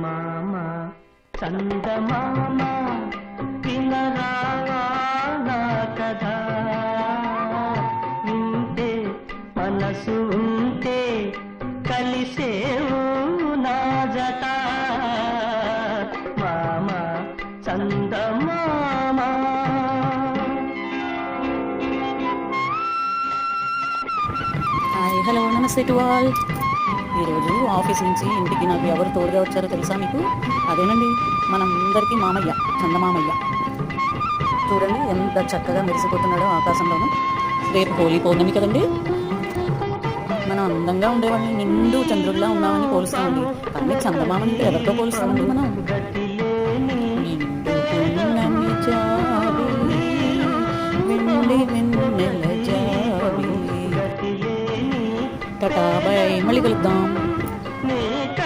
మామ చందమామ వినరావా నా కథ వింటే మనసు ఉంటే కలిసేవు నా జత మామ చందమామ. Hi hello namaste to all. ఈరోజు ఆఫీస్ నుంచి ఇంటికి నాకు ఎవరు తోడుగా వచ్చారో తెలుసా మీకు? అదేనండి మనందరికీ మామయ్య చందమామయ్య. చూడండి ఎంత చక్కగా మెరిసిపోతున్నాడో ఆకాశంలోనూ. రేపు హోలీ పౌర్ణమి కదండి? మనం అందంగా ఉండేవాడిని నిండు చంద్రుడిలా ఉన్నామని పోలుస్తామండి. కానీ చందమామని ఎవరితో పోలుస్తామండి మనం? నిండు వెన్నెల జాబిలి. టటా బాయ్ మళ్ళీ కలుద్దాం